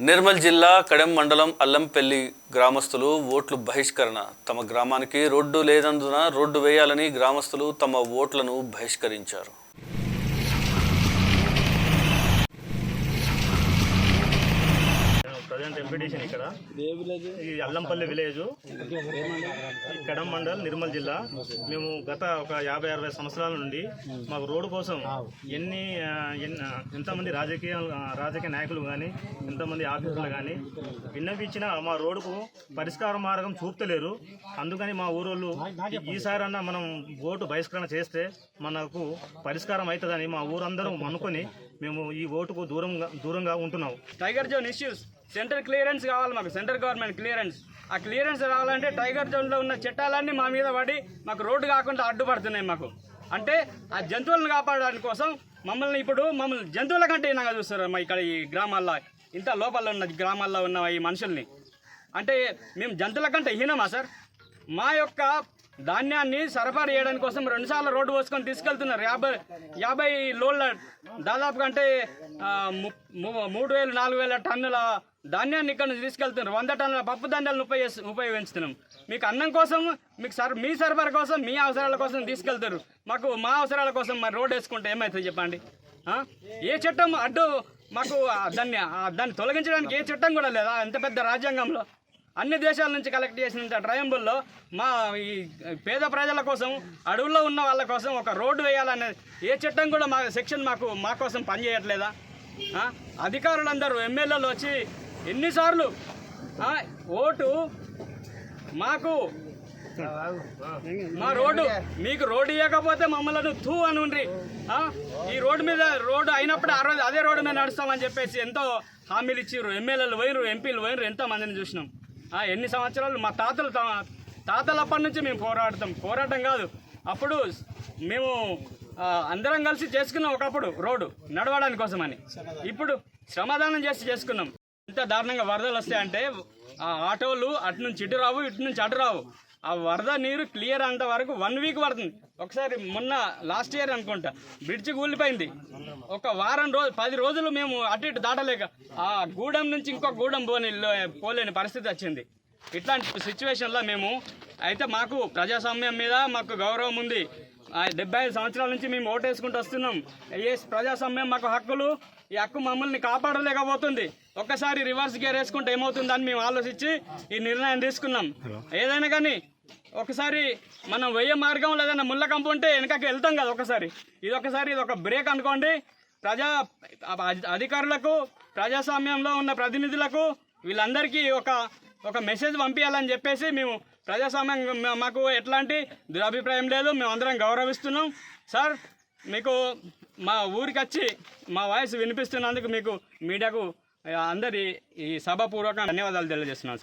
నిర్మల్ జిల్లా కడెం మండలం అల్లంపల్లి గ్రామస్తులు ఓట్లు బహిష్కరణ. తమ గ్రామానికి రోడ్డు లేనందున రోడ్డు వేయాలని గ్రామస్తులు తమ ఓట్లను బహిష్కరించారు. ఎంపీటీషన్ ఇక్కడ. ఈ అల్లంపల్లి విలేజ్ కడం మండల్ నిర్మల్ జిల్లా. మేము గత ఒక యాభై అరవై సంవత్సరాల నుండి మాకు రోడ్డు కోసం ఎన్ని ఎంతమంది రాజకీయ రాజకీయ నాయకులు కానీ ఎంతమంది ఆఫీసులు కానీ విన్నపించిన మా రోడ్డుకు పరిష్కార మార్గం చూపుతలేరు. అందుకని మా ఊరోళ్ళు ఈసారన్నా మనం ఓటు బహిష్కరణ చేస్తే మనకు పరిష్కారం అవుతుందని మా ఊరందరం అనుకొని మేము ఈ ఓటుకు దూరంగా దూరంగా ఉంటున్నాం tiger zone issues centre clearance కావాలి మాకు. సెంటర్ గవర్నమెంట్ క్లియరెన్స్ ఆ క్లియరెన్స్ రావాలంటే టైగర్ జోన్లో ఉన్న చట్టాలన్నీ మా మీద పడి మాకు రోడ్డు కాకుండా అడ్డుపడుతున్నాయి మాకు. అంటే ఆ జంతువులను కాపాడడానికి కోసం మమ్మల్ని ఇప్పుడు మమ్మల్ని జంతువుల కంటే హీనంగా చూస్తారు మా ఇక్కడ ఈ గ్రామాల్లో. ఇంత లోపల ఉన్న గ్రామాల్లో ఉన్న ఈ మనుషుల్ని. అంటే మేము జంతువుల కంటే హీనమా సార్? మా యొక్క ధాన్యాన్ని సరఫరా చేయడానికి కోసం రెండుసార్లు రోడ్డు పోసుకొని తీసుకెళ్తున్నారు. యాభై యాభై లోడ్ల దాదాపు అంటే మూడు వేలు నాలుగు వేల టన్నుల ధాన్యాన్ని ఇక్కడ నుంచి తీసుకెళ్తున్నారు. వంద టన్నుల పప్పు ధాన్యాలను ఉపయోగి ఉపయోగించుతున్నాం. మీకు అన్నం కోసం మీకు సర్ మీ సరఫరా కోసం మీ అవసరాల కోసం తీసుకెళ్తారు మాకు మా అవసరాల కోసం మరి రోడ్డు వేసుకుంటే ఏమవుతుంది చెప్పండి? ఏ చట్టం అడ్డు మాకు దాన్ని దాన్ని తొలగించడానికి ఏ చట్టం కూడా లేదా? ఎంత పెద్ద రాజ్యాంగంలో? అన్ని దేశాల నుంచి కలెక్ట్ చేసిన ట్రయంబుల్లో మా ఈ పేద ప్రజల కోసం అడవుల్లో ఉన్న వాళ్ళ కోసం ఒక రోడ్డు వేయాలనే ఏ చట్టం కూడా మా సెక్షన్ మాకు మా కోసం పనిచేయట్లేదా? అధికారులందరూ ఎమ్మెల్యేలు వచ్చి ఎన్నిసార్లు? ఓటు మాకు మా రోడ్డు మీకు రోడ్డు ఇవ్వకపోతే మమ్మల్ని తూ అని ఉండ్రి ఈ రోడ్డు మీద రోడ్డు అయినప్పుడు ఆ రోజు అదే రోడ్డు మీద నడుస్తామని చెప్పేసి ఎంతో హామీలు ఇచ్చిర్రు. ఎమ్మెల్యేలు పోయినరు ఎంపీలు పోయినరు ఎంతో మందిని చూసినాం. ఎన్ని సంవత్సరాలు మా తాతలు తా- తాతలప్పటి నుంచి మేము పోరాడతాం. పోరాటం కాదు. అప్పుడు మేము అందరం కలిసి చేసుకున్నాం ఒకప్పుడు రోడ్డు నడవడానికి కోసమని. ఇప్పుడు శ్రమదానం చేసి చేసుకున్నాం. ఇంత దారుణంగా వరదలు వస్తాయంటే ఆ ఆటోలు అటు నుంచి ఇటు రావు ఇటు నుంచి అటు రావు. ఆ వరద నీరు క్లియర్ అంత వరకు వన్ వీక్ పడుతుంది. ఒకసారి మొన్న లాస్ట్ ఇయర్ అనుకుంటా బ్రిడ్జ్ కూలిపోయింది. ఒక వారం రోజు పది రోజులు మేము అటు ఇటు దాటలేక ఆ గూడెం నుంచి ఇంకో గూడెం పోని పోలేని పరిస్థితి వచ్చింది. ఇట్లాంటి సిచ్యువేషన్లో మేము అయితే మాకు ప్రజాస్వామ్యం మీద మాకు గౌరవం ఉంది. ఆ డెబ్బై ఐదు సంవత్సరాల నుంచి మేము ఓటేసుకుంటూ వస్తున్నాం. ఏ ప్రజాస్వామ్యం మాకు హక్కులు ఈ హక్కు మమ్మల్ని కాపాడలేకపోతుంది. ఒక్కసారి రివర్స్ గేర్ వేసుకుంటే ఏమవుతుందని మేము ఆలోచించి ఈ నిర్ణయం తీసుకున్నాం. ఏదైనా కానీ ఒకసారి మనం వెయ్యి మార్గం లేదన్నా ముళ్ళ కంపు ఉంటే వెనకకి వెళ్తాం కదా ఒకసారి. ఇది ఒకసారి ఇది ఒక బ్రేక్ అనుకోండి. ప్రజా అధికారులకు ప్రజాస్వామ్యంలో ఉన్న ప్రతినిధులకు వీళ్ళందరికీ ఒక ఒక మెసేజ్ పంపించాలని చెప్పేసి మేము ప్రజాస్వామ్యం మాకు ఎట్లాంటి దురభిప్రాయం లేదు. మేము అందరం గౌరవిస్తున్నాం. సార్ మీకు మా ఊరికి వచ్చి మా వాయిస్ వినిపిస్తున్నందుకు మీకు మీడియాకు అందరి ఈ సభాపూర్వక ధన్యవాదాలు తెలియజేస్తున్నాను సార్.